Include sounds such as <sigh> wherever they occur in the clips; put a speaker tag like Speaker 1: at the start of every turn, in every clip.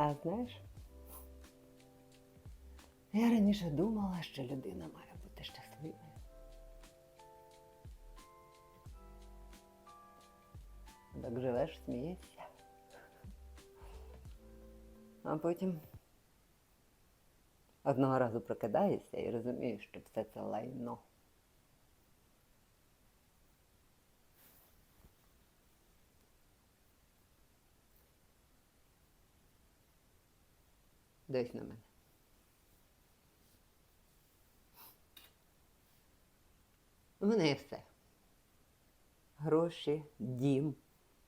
Speaker 1: А знаєш, я раніше думала, що людина має бути щасливою. Так живеш, смієшся. А потім одного разу прокидаєшся і розумієш, що все це лайно. Дивись на мене. У мене є все. Гроші, дім,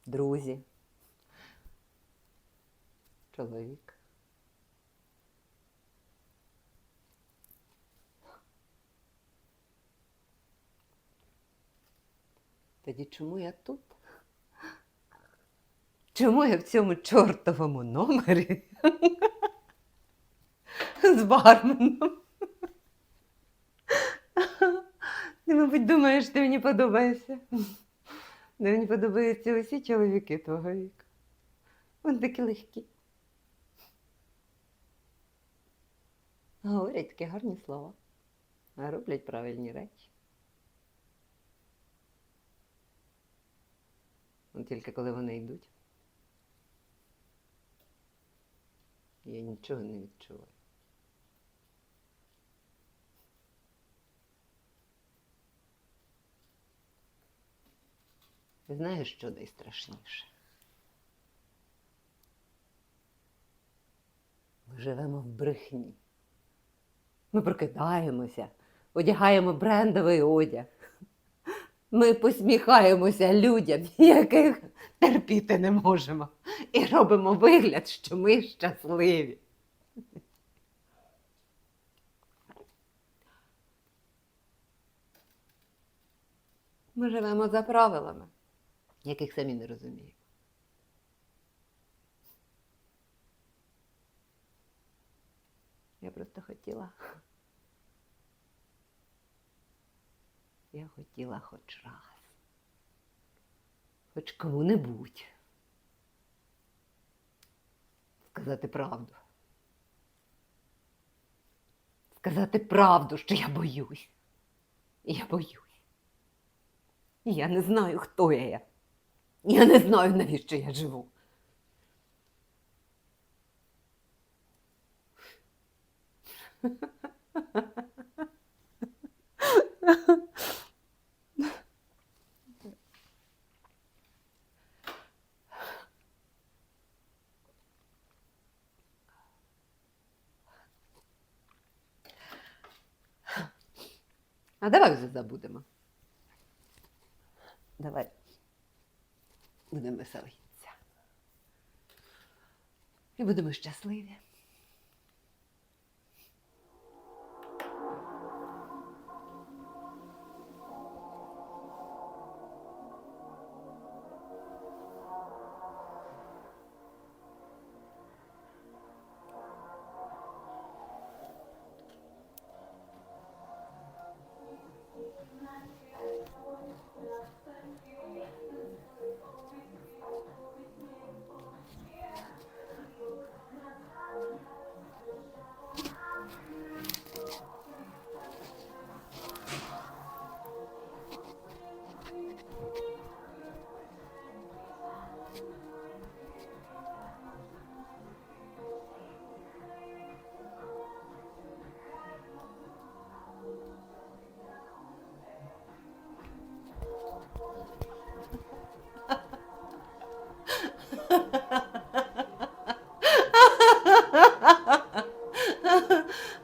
Speaker 1: друзі, чоловік. Тоді чому я тут? Чому я в цьому чортовому номері <laughs> з барменом? Ти, мабуть, думаєш, ти мені подобаєшся. Не мені подобаються усі чоловіки твого віку. Вони такі легкі. Говорять такі гарні слова, а роблять правильні речі. Ну, Тільки коли вони йдуть, я нічого не відчуваю. І знаєш, що найстрашніше? Ми живемо в брехні. Ми прокидаємося, одягаємо брендовий одяг. Ми посміхаємося людям, яких терпіти не можемо, і робимо вигляд, що ми щасливі. Ми живемо за правилами, яких самі не розуміємо. Я просто хотіла. Я хотіла хоч раз. Хоч кому-небудь. Сказати правду. Сказати правду, що я боюсь. Я боюсь. Я не знаю, хто я. Я не знаю, навіщо я живу. А давай вже забудемо. Давай будемо веселитися. І будемо щасливі. Thank you.